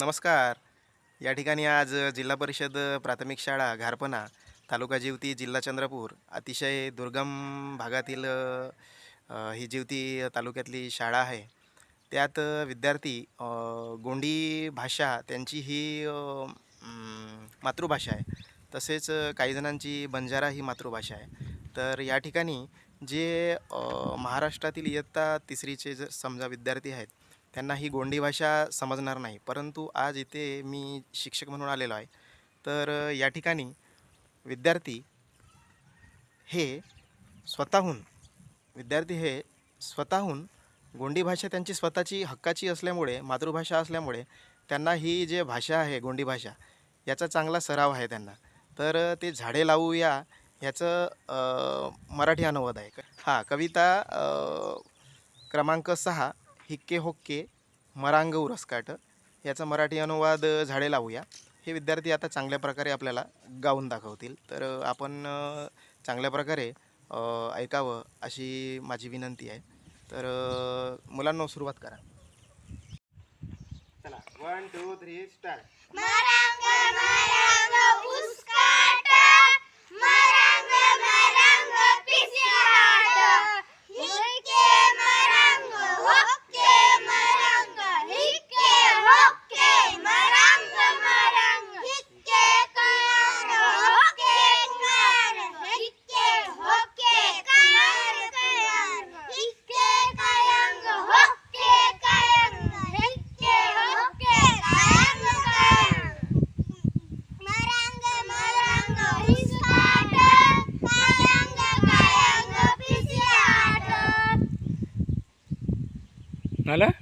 नमस्कार. या ठिकाणी आज जिल्हा परिषद प्राथमिक शाळा घारपणा तालुका जिवती जिल्हा चंद्रपूर अतिशय दुर्गम भागातील ही जिवती तालुक्यातली शाळा आहे. त्यात विद्यार्थी गोंडी भाषा त्यांची ही मातृभाषा आहे. तसेच काही जणांची बंजारा ही मातृभाषा आहे. तर या ठिकाणी जे महाराष्ट्रातील इयत्ता तिसरीचे जर समजा विद्यार्थी आहेत त्यांना ही गोंडी भाषा समजणार नाही. परंतु आज इथे मी शिक्षक म्हणून आलेलो आहे. तर या ठिकाणी विद्यार्थी हे स्वतःहून विद्यार्थी हे स्वतःहून गोंडी भाषा त्यांची स्वतःची हक्काची असल्यामुळे मातृभाषा असल्यामुळे त्यांना ही जे भाषा आहे गोंडी भाषा याचा चांगला सराव आहे त्यांना. तर ते झाडे लावूया याचं मराठी अनुवाद आहे. हां कविता क्रमांक सहा हिक्के होक्के मरांग उरसकाट याचा मराठी अनुवाद झाडे लावूया. हे विद्यार्थी आता चांगल्या प्रकारे आपल्याला गाऊन दाखवतील. तर आपण चांगल्या प्रकारे ऐकावं अशी माझी विनंती आहे. तर मुलांना सुरुवात करा. चला one two three start ¿Nala?